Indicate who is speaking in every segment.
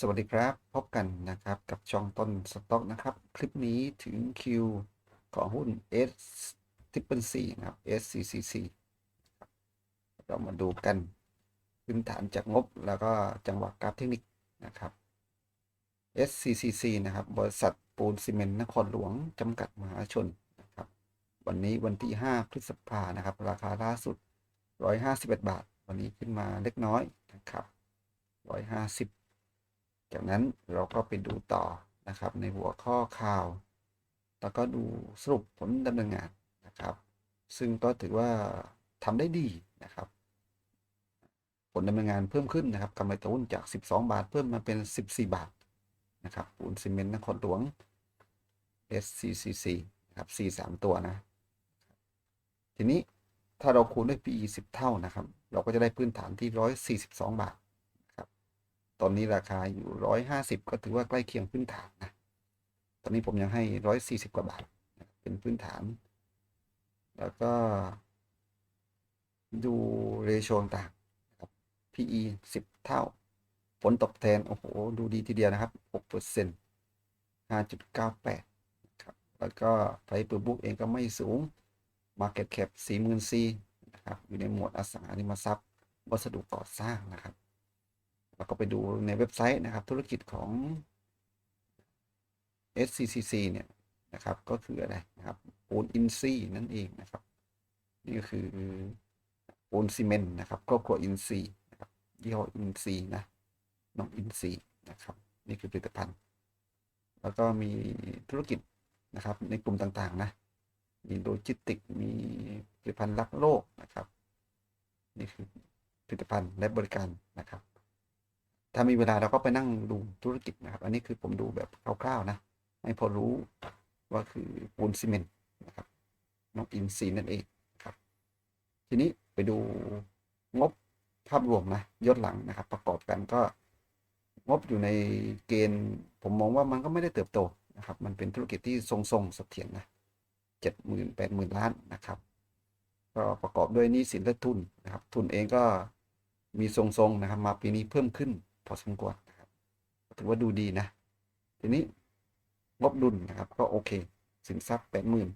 Speaker 1: สวัสดีครับ พบกันนะครับกับช่องต้นสต็อกนะครับ คลิปนี้ถึงคิวของหุ้น S ทิปเปิลสี่นะครับ SCCC เรามาดูกันพื้นฐานจากงบแล้วก็จังหวะกราฟเทคนิคนะครับ SCCC นะครับ บริษัทปูนซีเมนต์นครหลวงจำกัดมหาชนนะครับ วันนี้วันที่ 5 พฤษภานะครับ ราคาล่าสุด 151 บาท วันนี้ขึ้นมาเล็กน้อยนะครับ150 จากนั้นเราก็ไปดูต่อนะครับ ในหัวข้อข่าว แล้วก็ดูสรุปผลดำเนินงานนะครับ ซึ่งก็ถือว่าทำได้ดีนะครับ ผลดำเนินงานเพิ่มขึ้นนะครับกำไรต่อหุ้นจาก 12 บาท เพิ่มมาเป็น 14 บาทนะครับปูนซีเมนต์นครหลวง SCCC นะครับ4 3ตัวนะ ทีนี้ถ้าเราคูณด้วย PE 10 เท่านะครับ เราก็จะได้พื้นฐานที่ 142 บาท ตอนนี้ราคาอยู่ร้อยห้าสิบก็ถือว่าใกล้เคียงพื้นฐานนะ ตอนนี้ผมยังให้ร้อยสี่สิบกว่าบาท เป็นพื้นฐาน แล้วก็ ดูเรโชต่างนะครับ PE สิบเท่า ผลตอบแทน โอ้โห ดูดีทีเดียวนะครับหกเปอร์เซ็นต์ห้าจุดเก้าแปดครับ แล้วก็ไพเปอร์บุ๊กเองก็ไม่สูง Market Cap สี่หมื่นสี่นะครับ อยู่ในหมวดอสังหาริมทรัพย์ วัสดุก่อสร้างนะครับ แล้วก็ไปดูในเว็บไซต์นะครับ ธุรกิจของ SCCC เนี่ยนะครับก็คืออะไรนะครับปูนอินซีนั่นเองนะครับ นี่ก็คือปูนซีเมนต์นะครับครอบครัวอินซีนะครับยี่ห้ออินซีนะน้องอินซีนะครับนี่คือผลิตภัณฑ์ แล้วก็มีธุรกิจนะครับในกลุ่มต่างๆนะมีโลจิสติกมีผลิตภัณฑ์รักโลกนะครับ นี่คือผลิตภัณฑ์และบริการนะครับ ถ้ามีเวลาเราก็ไปนั่งดูธุรกิจนะครับ อันนี้คือผมดูแบบคร่าวๆนะ ให้พอรู้ว่าคือปูนซีเมนต์นะครับน้องอินซีนั่นเองครับ ทีนี้ไปดูงบภาพรวมนะยศหลังนะครับ ประกอบกันก็งบอยู่ในเกณฑ์ ผมมองว่ามันก็ไม่ได้เติบโตนะครับ มันเป็นธุรกิจที่ทรงๆเสถียรนะเจ็ดหมื่นแปดหมื่นล้านนะครับก็ประกอบด้วยหนี้สินและทุนนะครับ ทุนเองก็มีทรงๆนะครับ มาปีนี้เพิ่มขึ้น พอสมควรนะครับถือว่าดูดีนะ ทีนี้งบดุลนะครับ ก็โอเค สินทรัพย์แปดหมื่น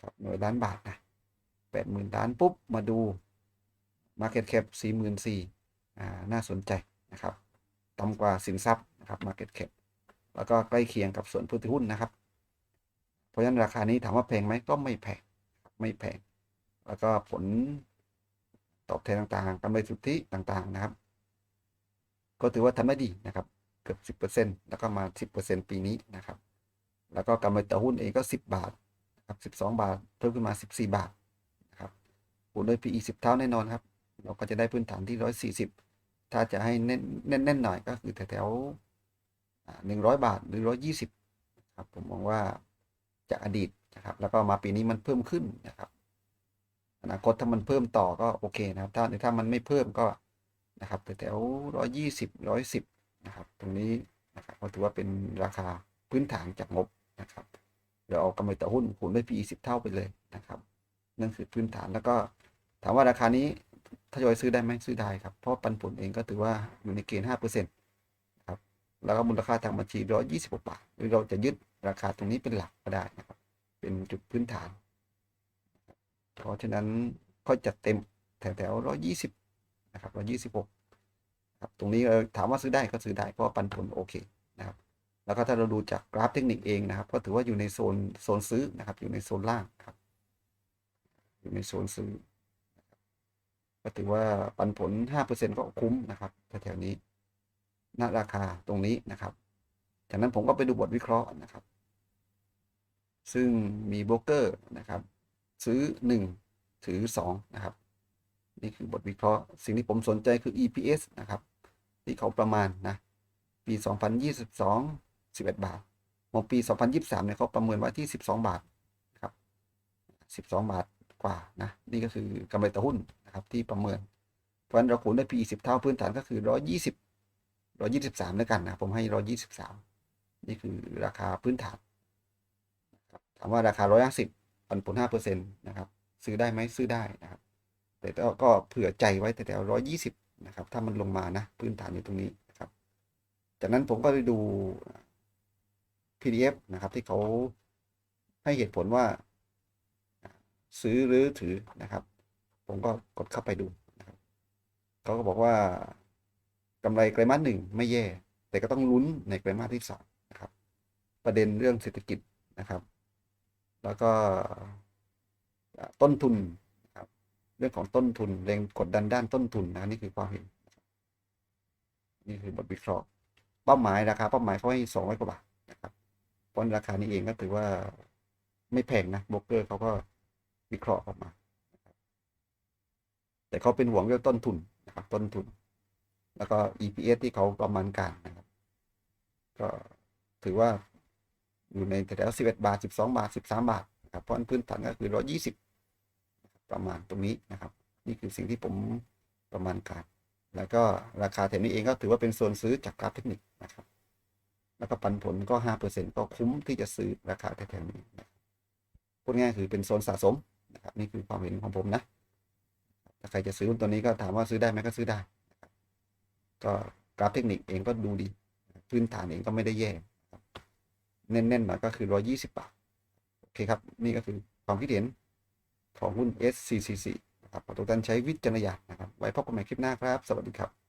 Speaker 1: ครับหน่วยล้านบาทนะแปดหมื่นล้านปุ๊บ มาดู Market Cap สี่หมื่นสี่อ่าน่าสนใจนะครับต่ำกว่าสินทรัพย์นะครับ Market Cap แล้วก็ใกล้เคียงกับส่วนผู้ถือหุ้นนะครับ เพราะฉะนั้นราคานี้ถามว่าแพงไหมก็ไม่แพงไม่แพง แล้วก็ผลตอบแทนต่างๆกำไรสุทธิต่างๆนะครับ ก็ถือว่าทำได้ดีนะครับ เกือบ 10%แล้วก็มา 10%ปีนี้นะครับ แล้วก็กำไรต่อหุ้นเองก็ 10 บาทนะครับ12 บาท เพิ่มขึ้นมา 14 บาทนะครับคูณด้วย PE 10 เท่าแน่นอนครับ เราก็จะได้พื้นฐานที่ 140 ถ้าจะให้แน่นแน่นๆหน่อยก็คือแถวๆ100 บาทหรือ 120ครับผมมองว่าจากอดีตนะครับ แล้วก็มาปีนี้มันเพิ่มขึ้นนะครับอนาคตถ้ามันเพิ่มต่อก็โอเคนะครับ ถ้าถ้ามันไม่เพิ่มก็ นะครับแถวร้อยยี่สิบร้อยสิบนะครับตรงนี้นะครับก็ถือว่าเป็นราคาพื้นฐานจากงบนะครับเราเอากำไรต่อหุ้นคูณด้วย PE สิบเท่าไปเลยนะครับนั่นคือพื้นฐานแล้วก็ถามว่าราคานี้ทยอยซื้อได้ไหมซื้อได้ครับ เพราะปันผลเองก็ถือว่าอยู่ในเกณฑ์ห้าเปอร์เซ็นต์ครับแล้วก็มูลค่าทางบัญชีร้อยยี่สิบาบาทหรือเราจะยึดราคาตรงนี้เป็นหลักก็ได้นะครับ เป็นจุดพื้นฐาน เพราะฉะนั้นก็จัดเต็มแถวๆร้อยยี่สิบ นะครับร้อยี่สิบหกครับตรงนี้ถามว่าซื้อได้ก็ซื้อได้เพราะปันผลโอเคนะครับ แล้วก็ถ้าเราดูจากกราฟเทคนิคเองนะครับ ก็ถือว่าอยู่ในโซนโซนซื้อนะครับ อยู่ในโซนล่างครับ อยู่ในโซนซื้อก็ถือว่าปันผลห้าเปอร์เซ็นก็คุ้มนะครับแถวๆนี้ณราคาตรงนี้นะครับ จากนั้นผมก็ไปดูบทวิเคราะห์นะครับ ซึ่งมีโบรกเกอร์นะครับ ซื้อหนึ่งถือสองนะครับ นี่คือบทวิเคราะห์ สิ่งที่ผมสนใจคือ EPS นะครับ ที่เขาประมาณนะ ปี 2022 11 บาทมองปี 2023 เนี่ยเขาประเมินไว้ที่ 12 บาทครับ 12 บาทกว่านะ นี่ก็คือกำไรต่อหุ้นนะครับที่ประเมิน เพราะฉะนั้นเราคูณด้วย PE 10 เท่าพื้นฐานก็คือ 120 123แล้วกันนะ ผมให้ 123 นี่คือราคาพื้นฐาน ถามว่าราคา 150ปันผล5%นะครับ ซื้อได้ไหมซื้อได้นะครับ แต่ก็เผื่อใจไว้แต่แถวร้อยยี่สิบนะครับ ถ้ามันลงมานะ พื้นฐานอยู่ตรงนี้นะครับ จากนั้นผมก็ไปดู PDF นะครับ ที่เขาให้เหตุผลว่า ซื้อหรือถือนะครับ ผมก็กดเข้าไปดูนะครับเขาก็บอกว่ากำไรไตรมาสหนึ่งไม่แย่ แต่ก็ต้องลุ้นในไตรมาสที่สองนะครับ ประเด็นเรื่องเศรษฐกิจนะครับ แล้วก็ต้นทุน เรื่องของต้นทุนแรงกดดันด้านต้นทุนนะนี่คือความเห็น นี่คือบทวิเคราะห์ เป้าหมายราคาเป้าหมายเขาให้สองร้อยกว่าบาทนะครับเพราะราคานี้เองก็ถือว่าไม่แพงนะโบรกเกอร์เขาก็วิเคราะห์ออกมาแต่เขาเป็นห่วงเรื่องต้นทุนนะครับต้นทุน แล้วก็ EPS ที่เขาประมาณการนะครับ ก็ถือว่าอยู่ในแถว11 บาท 12 บาท 13 บาทนะครับเพราะพื้นฐานก็คือ 120 ประมาณตรงนี้นะครับ นี่คือสิ่งที่ผมประมาณการแล้วก็ราคาแถวนี้เองก็ถือว่าเป็นโซนซื้อจากกราฟเทคนิคนะครับ แล้วก็ปันผลก็ 5%ก็คุ้มที่จะซื้อราคาแถวๆนี้นะพูดง่ายๆคือเป็นโซนสะสมนะครับนี่คือความเห็นของผมนะถ้าใครจะซื้อหุ้นตัวนี้ก็ถามว่าซื้อได้ไหมก็ซื้อได้นะครับก็กราฟเทคนิคเองก็ดูดีพื้นฐานเองก็ไม่ได้แย่นะครับแน่นๆหน่อยก็คือ 120 บาท โอเคครับ นี่ก็คือความคิดเห็น ของหุ้น SCCC นะครับขอทุกท่านใช้วิจารณญาณนะครับ ไว้พบกันใหม่คลิปหน้าครับ สวัสดีครับ